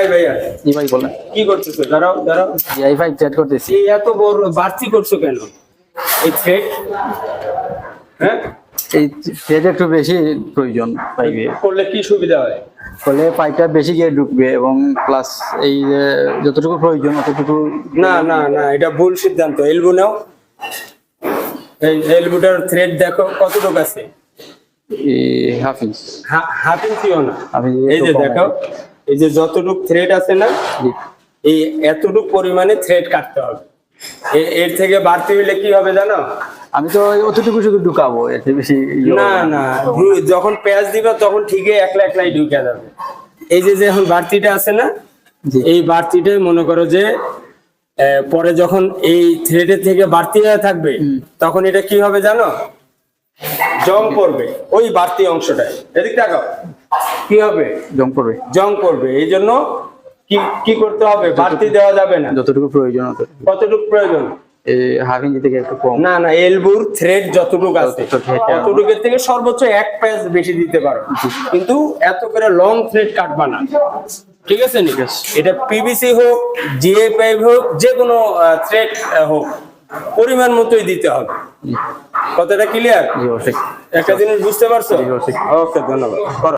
এই ভাইয়া জি ভাই বলেন। কি করতেছো? দাঁড়াও দাঁড়াও। জি আই ফাইভ চ্যাট করতেছি। এই এত বড় বাড়তি করছ কেন? এই থ্রেড হ্যাঁ? এই থ্রেড একটু বেশি প্রয়োজন পাইবে। করলে কি সুবিধা হয়? ফলে পাইপটা বেশি গিয়ে ঢুকবে এবং প্লাস এই যতটুকু প্রয়োজন অতটুকু না না না এটা ভুল সিদ্ধান্ত। এলবো নাও। এই এলবোটার থ্রেড দেখো কতটুকু আছে? হাফ ইঞ্চ হাফ ইঞ্চিও না। এই যে দেখো। এই যে যতটুক থ্রেড আছে না এই এতটুক পরিমাণে থ্রেড কাটতে হবে। এর থেকে বাড়তি হইলে কি হবে জানো? আমি তো অতটুকু শুধু ঢুকাবো বেশি ইয়ে না না। যখন পেঁয়াজ দিবা তখন ঠিকই একলা একলাই ঢুকে যাবে। এই যে যে এখন বাড়তিটা আছে না এই বাড়তিটাই মনে করো যে পরে যখন এই থ্রেডের থেকে বাড়তি হয়ে থাকবে তখন এটা কি হবে জানো? জম পড়বে ওই বাড়তি অংশটায়। এদিক তাকাও। কি হবে? জং পড়বে। জং পড়বে। এই জন্য কি কি করতে হবে? বাড়তি দেওয়া যাবে না। যতটুকু প্রয়োজন কতটুকু প্রয়োজন? এই হাফ ইঞ্চি থেকে একটু কম। না না এলবুর থ্রেড যতটুকু আছে যত thread আছে। ততটুকুর থেকে সর্বোচ্চ এক প্যাচ বেশি দিতে পারো। কিন্তু এত করে লং থ্রেড কাটবা না। ঠিক আছে নি? এটা পিভিসি হোক জিএ পাইপ হোক যে কোনো থ্রেড হোক পরিমাণ মতোই দিতে হবে। কথাটা ক্লিয়ার একটা জিনিস বুঝতে পারছ? ওকে ধন্যবাদ।